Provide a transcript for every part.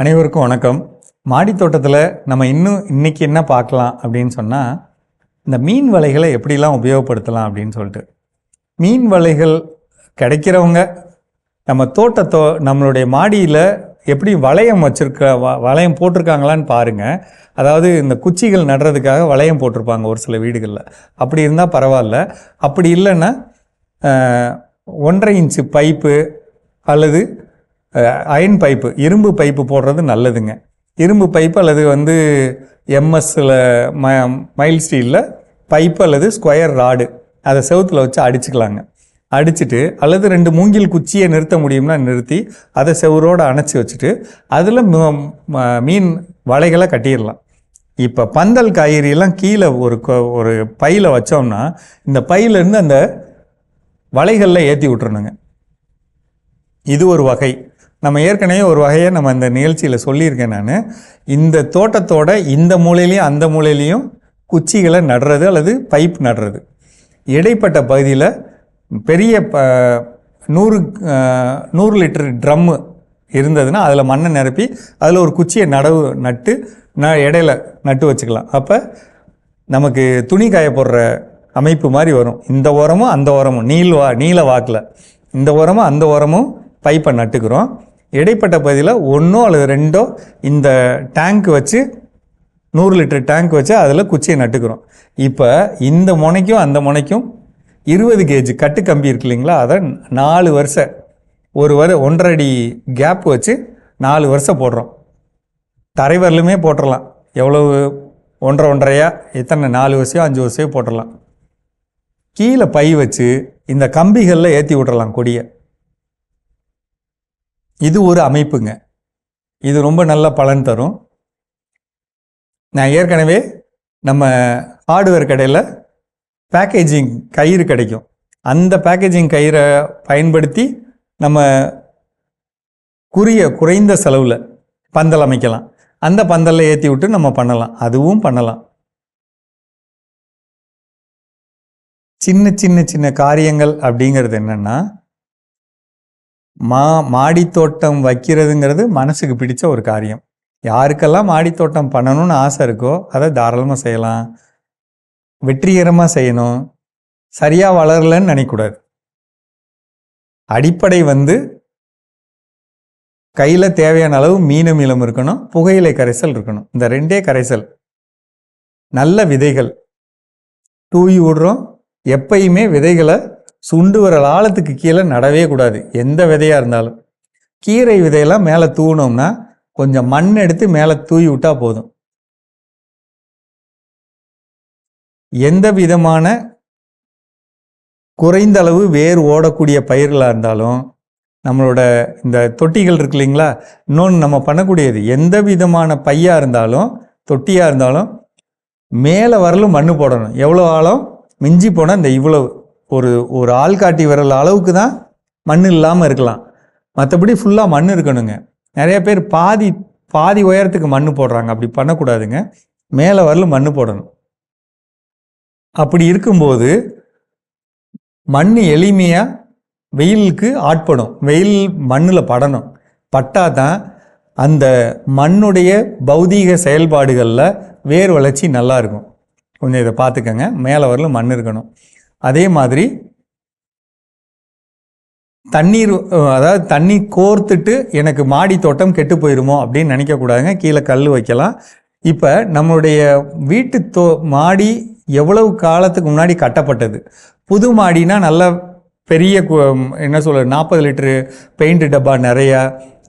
அனைவருக்கும் வணக்கம். மாடி தோட்டத்தில் நம்ம இன்னும் இன்னைக்கு என்ன பார்க்கலாம் அப்படின்னு சொன்னால் இந்த மீன் வலைகளை எப்படிலாம் உபயோகப்படுத்தலாம் அப்படின்னு சொல்லிட்டு. மீன் வலைகள் கிடைக்கிறவங்க நம்ம தோட்டத்தோ நம்மளுடைய மாடியில் எப்படி வளையம் வச்சுருக்க வ வளையம் போட்டிருக்காங்களான்னு பாருங்கள் அதாவது இந்த குச்சிகள் நடுறதுக்காக வளையம் போட்டிருப்பாங்க ஒரு சில வீடுகளில். அப்படி இருந்தால் பரவாயில்ல. அப்படி இல்லைன்னா ஒன்றரை இன்ச்சு பைப்பு அல்லது அயன் பைப்பு இரும்பு பைப்பு போடுறது நல்லதுங்க. இரும்பு பைப்பு அல்லது வந்து எம்எஸ்ல ம மைல் ஸ்டீலில் பைப்பு அல்லது ஸ்கொயர் ராடு அதை செவுத்தில் வச்சு அடிச்சுக்கலாங்க. அடிச்சுட்டு அல்லது ரெண்டு மூங்கில் குச்சியை நிறுத்த முடியும்னா நிறுத்தி அதை செவரோடு அணைச்சி வச்சுட்டு அதில் மீன் வலைகளை கட்டிடலாம். இப்போ பந்தல் காய்கறியெல்லாம் கீழே ஒரு கொ- ஒரு பையில் வச்சோம்னா இந்த பையிலேருந்து அந்த வலைகளில் ஏற்றி விட்டுறணுங்க. இது ஒரு வகை. நம்ம ஏற்கனவே ஒரு வகையை நம்ம இந்த நிகழ்ச்சியில் சொல்லியிருக்கேன் நான். இந்த தோட்டத்தோட இந்த மூலையிலையும் அந்த மூலையிலையும் குச்சிகளை நடுறது அல்லது பைப் நடுறது. இடைப்பட்ட பகுதியில் பெரிய ப நூறு நூறு லிட்டர் ட்ரம்மு இருந்ததுன்னா அதில் மண்ணை நிரப்பி அதில் ஒரு குச்சியை நடவு நட்டு ந இடையில நட்டு வச்சுக்கலாம். அப்போ நமக்கு துணி காய போடுற அமைப்பு மாதிரி வரும். இந்த ஓரமும் அந்த உரமும் நீள் வா நீல வாக்கில். இந்த ஓரமும் அந்த உரமும் பைப்பை நட்டுக்கிறோம். இடைப்பட்ட பகுதியில் ஒன்றோ அல்லது ரெண்டோ இந்த டேங்க் வச்சு நூறு லிட்டர் டேங்க் வச்சு அதில் குச்சியை நட்டுக்கிறோம். இப்போ இந்த முனைக்கும் அந்த முனைக்கும் இருபது கேஜி கட்டு கம்பி இருக்கு இல்லைங்களா? அதை நாலு வருஷம் ஒரு வர ஒன்றரை அடி கேப் வச்சு நாலு வருஷம் போடுறோம். தரைவரலுமே போட்டுடலாம் எவ்வளவு ஒன்றரை ஒன்றரையா எத்தனை நாலு வருஷம் அஞ்சு வருஷம் போட்டுடலாம் கீழே பை வச்சு இந்த கம்பிகளில் ஏற்றி விட்டுறலாம் கொடியை. இது ஒரு அமைப்புங்க. இது ரொம்ப நல்ல பலன் தரும். நான் ஏற்கனவே நம்ம ஹார்ட்வேர் கடையில் பேக்கேஜிங் கயிறு கிடைக்கும். அந்த பேக்கேஜிங் கயிறை பயன்படுத்தி நம்ம குறிய குறைந்த செலவில் பந்தல் அமைக்கலாம். அந்த பந்தலில் ஏற்றி விட்டு நம்ம பண்ணலாம். அதுவும் பண்ணலாம். சின்ன சின்ன சின்ன காரியங்கள் அப்படிங்கிறது என்னன்னா மா மாடித்தோட்டம் வைக்கிறதுங்கிறது மனசுக்கு பிடிச்ச ஒரு காரியம். யாருக்கெல்லாம் மாடித்தோட்டம் பண்ணணும்னு ஆசை இருக்கோ அதை தாராளமாக செய்யலாம். வெற்றிகரமாக செய்யணும். சரியாக வளரலன்னு நினைக்கக்கூடாது. அடிப்படை வந்து கையில் தேவையான அளவு மீனம் இளம் இருக்கணும். புகையிலை கரைசல் இருக்கணும். இந்த ரெண்டே கரைசல். நல்ல விதைகள். தூவி விடுறோம். எப்பயுமே விதைகளை சுண்டு வர ஆழத்துக்கு கீழே நடவே கூடாது. எந்த விதையாக இருந்தாலும். கீரை விதையெல்லாம் மேலே தூணோம்னா கொஞ்சம் மண் எடுத்து மேலே தூவி விட்டா போதும். எந்த விதமான குறைந்த அளவு வேர் ஓடக்கூடிய பயிர்களாக இருந்தாலும் நம்மளோட இந்த தொட்டிகள் இருக்கு இல்லைங்களா? இன்னொன்று நம்ம பண்ணக்கூடியது எந்த விதமான பையாக இருந்தாலும் தொட்டியாக இருந்தாலும் மேலே வரலும் மண்ணு போடணும். எவ்வளோ ஆழம்? மிஞ்சி போனால் இந்த இவ்வளவு. ஒரு ஒரு ஆள்காட்டி விரல் அளவுக்கு தான் மண் இல்லாமல் இருக்கலாம். மற்றபடி ஃபுல்லாக மண் இருக்கணுங்க. நிறைய பேர் பாதி பாதி உயரத்துக்கு மண் போடுறாங்க. அப்படி பண்ணக்கூடாதுங்க. மேலே வரல மண் போடணும். அப்படி இருக்கும்போது மண் எளிமையாக வெயிலுக்கு ஆட்படும். வெயில் மண்ணில் படணும். பட்டால் தான் அந்த மண்ணுடைய பௌதீக செயல்பாடுகளில் வேர் வளர்ச்சி நல்லாயிருக்கும் கொஞ்சம் இதை பார்த்துக்கங்க. மேலே வரலும் மண் இருக்கணும். அதே மாதிரி தண்ணீர் அதாவது தண்ணி கோர்த்துட்டு எனக்கு மாடி தோட்டம் கெட்டு போயிருமோ அப்படின்னு நினைக்கக்கூடாதுங்க கீழே கல் வைக்கலாம். இப்போ நம்மளுடைய வீட்டு தோ மாடி எவ்வளவு காலத்துக்கு முன்னாடி கட்டப்பட்டது? புது மாடினா நல்ல பெரிய கு- என்ன சொல்ல நாற்பது லிட்டரு பெயிண்ட் டப்பா நிறையா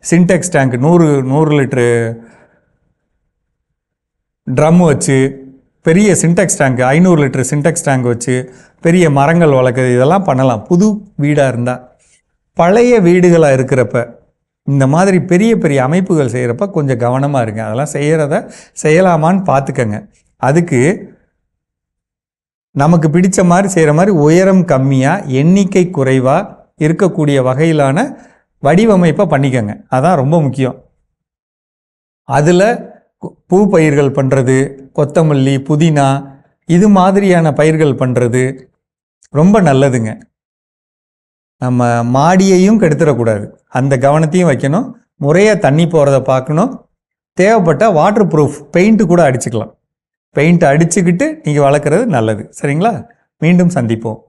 சின்டெக்ஸ் டேங்க் நூறு நூறு லிட்டரு ட்ரம் வச்சு பெரிய சின்டெக்ஸ் டேங்க் ஐநூறு லிட்டர் சின்டெக்ஸ் டேங்க் வச்சு பெரிய மரங்கள் வளர்க்குறது இதெல்லாம் பண்ணலாம். புது வீடாக இருந்தால் பழைய வீடுகளாக இருக்கிறப்ப இந்த மாதிரி பெரிய பெரிய அமைப்புகள் செய்கிறப்ப கொஞ்சம் கவனமாக இருங்க. அதெல்லாம் செய்கிறத செய்யலாமான்னு பார்த்துக்கங்க அதுக்கு நமக்கு பிடிச்ச மாதிரி செய்கிற மாதிரி உயரம் கம்மியாக எண்ணிக்கை குறைவாக இருக்கக்கூடிய வகையிலான வடிவமைப்பை பண்ணிக்கோங்க. அதான் ரொம்ப முக்கியம். அதில் பூ பயிர்கள் பண்ணுறது கொத்தமல்லி புதினா இது மாதிரியான பயிர்கள் பண்ணுறது ரொம்ப நல்லதுங்க. நம்ம மாடியையும் கெடுத்துடக்கூடாது. அந்த கவனத்தையும் வைக்கணும். முறையாக தண்ணி போகிறத பார்க்கணும் தேவைப்பட்டால் வாட்டர் ப்ரூஃப் பெயிண்ட்டு கூட அடிச்சுக்கலாம். பெயிண்ட் அடிச்சுக்கிட்டு நீங்கள் வளர்க்குறது நல்லது. சரிங்களா? மீண்டும் சந்திப்போம்.